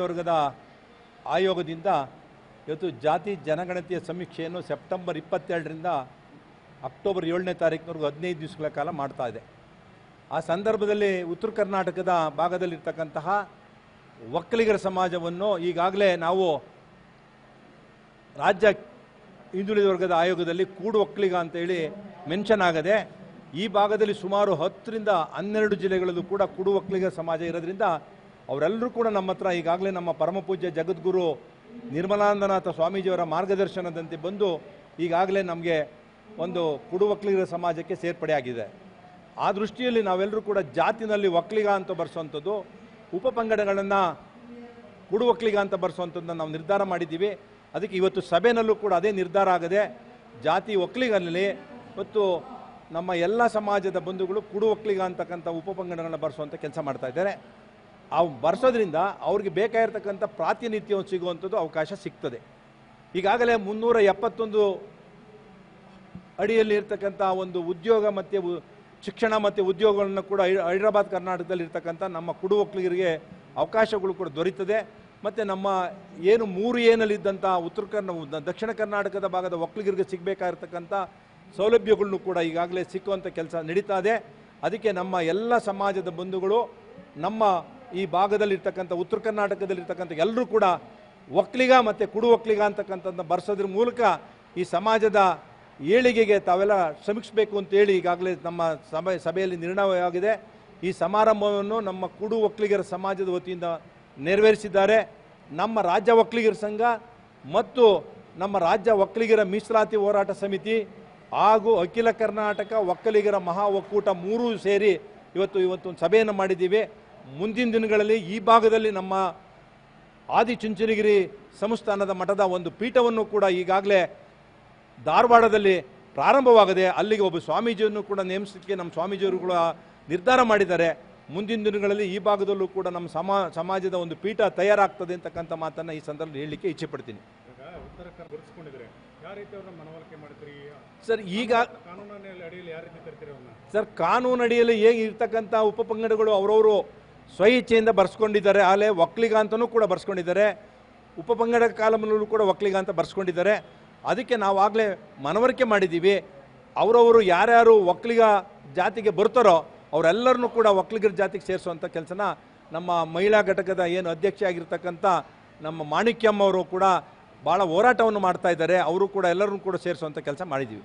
ವರ್ಗದ ಆಯೋಗದಿಂದ ಇವತ್ತು ಜಾತಿ ಜನಗಣತಿಯ ಸಮೀಕ್ಷೆಯನ್ನು ಸೆಪ್ಟೆಂಬರ್ ಇಪ್ಪತ್ತೆರಡರಿಂದ ಅಕ್ಟೋಬರ್ ಏಳನೇ ತಾರೀಕಿನವರೆಗೂ ಹದಿನೈದು ದಿವಸಗಳ ಕಾಲ ಮಾಡ್ತಾ ಇದೆ. ಆ ಸಂದರ್ಭದಲ್ಲಿ ಉತ್ತರ ಕರ್ನಾಟಕದ ಭಾಗದಲ್ಲಿರ್ತಕ್ಕಂತಹ ಒಕ್ಕಲಿಗರ ಸಮಾಜವನ್ನು ಈಗಾಗಲೇ ನಾವು ರಾಜ್ಯ ಹಿಂದುಳಿದ ವರ್ಗದ ಆಯೋಗದಲ್ಲಿ ಕೂಡು ಒಕ್ಕಲಿಗ ಅಂತೇಳಿ ಮೆನ್ಷನ್ ಆಗದೆ ಈ ಭಾಗದಲ್ಲಿ ಸುಮಾರು ಹತ್ತರಿಂದ ಹನ್ನೆರಡು ಜಿಲ್ಲೆಗಳಲ್ಲೂ ಕೂಡ ಕೂಡು ಒಕ್ಕಲಿಗ ಸಮಾಜ ಇರೋದ್ರಿಂದ ಅವರೆಲ್ಲರೂ ಕೂಡ ನಮ್ಮ ಹತ್ರ ಈಗಾಗಲೇ ನಮ್ಮ ಪರಮಪೂಜ್ಯ ಜಗದ್ಗುರು ನಿರ್ಮಲಾನಂದನಾಥ ಸ್ವಾಮೀಜಿಯವರ ಮಾರ್ಗದರ್ಶನದಂತೆ ಬಂದು ಈಗಾಗಲೇ ನಮಗೆ ಒಂದು ಕುಡು ಒಕ್ಕಲಿಗರ ಸಮಾಜಕ್ಕೆ ಸೇರ್ಪಡೆಯಾಗಿದೆ ಆ ದೃಷ್ಟಿಯಲ್ಲಿ ನಾವೆಲ್ಲರೂ ಕೂಡ ಜಾತಿನಲ್ಲಿ ಒಕ್ಕಲಿಗ ಅಂತ ಬರೆಸುವಂಥದ್ದು ಉಪಪಂಗಡಗಳನ್ನು ಕುಡು ಒಕ್ಕಲಿಗ ಅಂತ ಬರೆಸುವಂಥದ್ದನ್ನ ನಾವು ನಿರ್ಧಾರ ಮಾಡಿದ್ದೀವಿ. ಅದಕ್ಕೆ ಇವತ್ತು ಸಭೆನಲ್ಲೂ ಕೂಡ ಅದೇ ನಿರ್ಧಾರ ಆಗದೆ ಜಾತಿ ಒಕ್ಕಲಿಗನಲ್ಲಿ ಮತ್ತು ನಮ್ಮ ಎಲ್ಲ ಸಮಾಜದ ಬಂಧುಗಳು ಕುಡು ಒಕ್ಕಲಿಗ ಅಂತಕ್ಕಂಥ ಉಪಪಂಗಡಗಳನ್ನ ಬರೆಸುವಂಥ ಕೆಲಸ ಮಾಡ್ತಾ ಇದ್ದಾರೆ. ಆ ಬರ್ಸೋದ್ರಿಂದ ಅವ್ರಿಗೆ ಬೇಕಾಗಿರ್ತಕ್ಕಂಥ ಪ್ರಾತಿನಿಧ್ಯ ಸಿಗುವಂಥದ್ದು ಅವಕಾಶ ಸಿಗ್ತದೆ. ಈಗಾಗಲೇ ಮುನ್ನೂರ ಎಪ್ಪತ್ತೊಂದು ಅಡಿಯಲ್ಲಿ ಇರ್ತಕ್ಕಂಥ ಒಂದು ಉದ್ಯೋಗ ಮತ್ತು ಶಿಕ್ಷಣ ಮತ್ತು ಉದ್ಯೋಗಗಳನ್ನು ಕೂಡ ಹೈದರಾಬಾದ್ ಕರ್ನಾಟಕದಲ್ಲಿ ಇರ್ತಕ್ಕಂಥ ನಮ್ಮ ಕುಡು ಒಕ್ಕಲಿಗರಿಗೆ ಅವಕಾಶಗಳು ಕೂಡ ದೊರೀತದೆ. ಮತ್ತು ನಮ್ಮ ಏನು ಮೂರು ಏನಲ್ಲಿದ್ದಂಥ ಉತ್ತರ ಕರ್ನ, ದಕ್ಷಿಣ ಕರ್ನಾಟಕದ ಭಾಗದ ಒಕ್ಕಲಿಗರಿಗೆ ಸಿಗಬೇಕಾಗಿರ್ತಕ್ಕಂಥ ಸೌಲಭ್ಯಗಳನ್ನು ಕೂಡ ಈಗಾಗಲೇ ಸಿಕ್ಕುವಂಥ ಕೆಲಸ ನಡೀತಾ ಇದೆ. ಅದಕ್ಕೆ ನಮ್ಮ ಎಲ್ಲ ಸಮಾಜದ ಬಂಧುಗಳು, ನಮ್ಮ ಈ ಭಾಗದಲ್ಲಿರ್ತಕ್ಕಂಥ, ಉತ್ತರ ಕರ್ನಾಟಕದಲ್ಲಿರ್ತಕ್ಕಂಥ ಎಲ್ಲರೂ ಕೂಡ ಒಕ್ಕಲಿಗ ಮತ್ತು ಕುಡು ಒಕ್ಕಲಿಗ ಅಂತಕ್ಕಂಥದ್ದನ್ನ ಬರ್ಸೋದ್ರ ಮೂಲಕ ಈ ಸಮಾಜದ ಏಳಿಗೆಗೆ ತಾವೆಲ್ಲ ಶ್ರಮಿಸಬೇಕು ಅಂತೇಳಿ ಈಗಾಗಲೇ ನಮ್ಮ ಸಭೆ, ಸಭೆಯಲ್ಲಿ ನಿರ್ಣಯವಾಗಿದೆ. ಈ ಸಮಾರಂಭವನ್ನು ನಮ್ಮ ಕುಡು ಒಕ್ಕಲಿಗರ ಸಮಾಜದ ವತಿಯಿಂದ ನೆರವೇರಿಸಿದ್ದಾರೆ. ನಮ್ಮ ರಾಜ್ಯ ಒಕ್ಕಲಿಗರ ಸಂಘ ಮತ್ತು ನಮ್ಮ ರಾಜ್ಯ ಒಕ್ಕಲಿಗರ ಮೀಸಲಾತಿ ಹೋರಾಟ ಸಮಿತಿ ಹಾಗೂ ಅಖಿಲ ಕರ್ನಾಟಕ ಒಕ್ಕಲಿಗರ ಮಹಾ ಒಕ್ಕೂಟ ಮೂರೂ ಸೇರಿ ಇವತ್ತು ಇವತ್ತೊಂದು ಸಭೆಯನ್ನು ಮಾಡಿದ್ದೀವಿ. ಮುಂದಿನ ದಿನಗಳಲ್ಲಿ ಈ ಭಾಗದಲ್ಲಿ ನಮ್ಮ ಆದಿಚುಂಚನಗಿರಿ ಸಂಸ್ಥಾನದ ಮಠದ ಒಂದು ಪೀಠವನ್ನು ಕೂಡ ಈಗಾಗಲೇ ಧಾರವಾಡದಲ್ಲಿ ಪ್ರಾರಂಭವಾಗದೆ ಅಲ್ಲಿಗೆ ಒಬ್ಬ ಸ್ವಾಮೀಜಿಯನ್ನು ಕೂಡ ನೇಮಿಸಲಿಕ್ಕೆ ನಮ್ಮ ಸ್ವಾಮೀಜಿಯವರು ಕೂಡ ನಿರ್ಧಾರ ಮಾಡಿದ್ದಾರೆ. ಮುಂದಿನ ದಿನಗಳಲ್ಲಿ ಈ ಭಾಗದಲ್ಲೂ ಕೂಡ ನಮ್ಮ ಸಮಾ ಸಮಾಜದ ಒಂದು ಪೀಠ ತಯಾರಾಗ್ತದೆ ಅಂತಕ್ಕಂಥ ಮಾತನ್ನು ಈ ಸಂದರ್ಭದಲ್ಲಿ ಹೇಳಲಿಕ್ಕೆ ಇಚ್ಛೆ ಪಡ್ತೀನಿ ಸರ್ ಈಗ ಸರ್ ಕಾನೂನು ಅಡಿಯಲ್ಲಿ ಹೇಗೆ ಇರ್ತಕ್ಕಂಥ ಉಪಪಂಗಡಗಳು ಅವರವರು ಸ್ವಇಚ್ಛೆಯಿಂದ ಬರ್ಸ್ಕೊಂಡಿದ್ದಾರೆ, ಆಲೆ ಒಕ್ಕಲಿಗ ಅಂತಲೂ ಕೂಡ ಬರ್ಸ್ಕೊಂಡಿದ್ದಾರೆ ಉಪಪಂಗಡ ಕಾಲಮಲ್ಲೂ ಕೂಡ ಒಕ್ಕಲಿಗ ಅಂತ ಬರ್ಸ್ಕೊಂಡಿದ್ದಾರೆ. ಅದಕ್ಕೆ ನಾವು ನಾವಾಗಲೇ ಮನವರಿಕೆ ಮಾಡಿದ್ದೀವಿ. ಅವರವರು ಯಾರ್ಯಾರು ಒಕ್ಕಲಿಗ ಜಾತಿಗೆ ಬರ್ತಾರೋ ಅವರೆಲ್ಲರನ್ನೂ ಕೂಡ ಒಕ್ಕಲಿಗರ ಜಾತಿಗೆ ಸೇರಿಸುವಂಥ ಕೆಲಸನ ನಮ್ಮ ಮಹಿಳಾ ಘಟಕದ ಏನು ಅಧ್ಯಕ್ಷ ಆಗಿರ್ತಕ್ಕಂಥ ನಮ್ಮ ಮಾಣಿಕ್ಯಮ್ಮ ಅವರು ಕೂಡ ಭಾಳ ಹೋರಾಟವನ್ನು ಮಾಡ್ತಾ ಇದ್ದಾರೆ. ಅವರು ಕೂಡ ಎಲ್ಲರನ್ನೂ ಕೂಡ ಸೇರಿಸುವಂಥ ಕೆಲಸ ಮಾಡಿದ್ದೀವಿ.